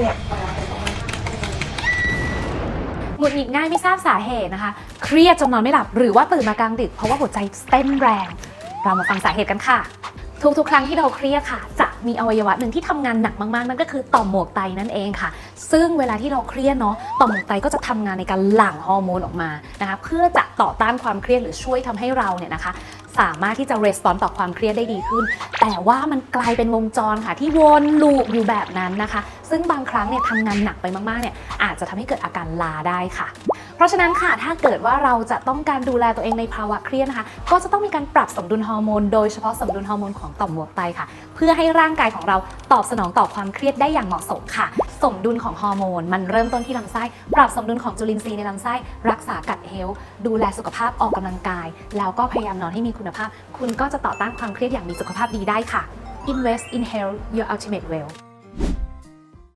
เนี่ย หงุดหงิดง่ายไม่ทราบสาเหตุนะคะ เครียดจนนอนไม่หลับ หรือว่าตื่นมากลางดึกเพราะว่าหัวใจเต้นแรง เรามาฟังสาเหตุกันค่ะ ทุกๆ ครั้งที่เราเครียดค่ะ จะมีอวัยวะหนึ่งที่ทำงานหนักมากๆ นั่นก็คือต่อมหมวกไตนั่นเองค่ะ ซึ่งเวลาที่เราเครียดเนาะ ต่อมหมวกไตก็จะทำงานในการหลั่งฮอร์โมนออกมานะคะ เพื่อจะต่อต้านความเครียดหรือช่วยทำให้เราเนี่ยนะคะ สามารถที่จะรีสปอนต่อความเครียดได้ดีขึ้น แต่ว่ามันกลายเป็นวงจรค่ะ ที่วนลูปอยู่แบบนั้นนะคะ ซึ่งบางครั้งเนี่ยทำงานหนักไปมากๆเนี่ยอาจจะทำให้เกิดอาการลาได้ค่ะ เพราะฉะนั้นค่ะถ้าเกิดว่าเราจะต้องการดูแลตัวเองในภาวะเครียดนะคะ ก็จะต้องมีการปรับสมดุลฮอร์โมนโดยเฉพาะสมดุลฮอร์โมนของต่อมหมวกไตค่ะ เพื่อให้ร่างกายของเราตอบสนองต่อความเครียดได้อย่างเหมาะสมค่ะ สมดุลของฮอร์โมน มันเริ่มต้นที่ลำไส้ ปรับสมดุลของจุลินทรีย์ในลำไส้ รักษากัดเฮลดูแลสุขภาพออกกำลังกาย แล้วก็พยายามนอนให้มีคุณภาพ คุณก็จะต่อต้านความเครียดอย่างมีสุขภาพดีได้ค่ะ Invest in Health Your Ultimate Wealth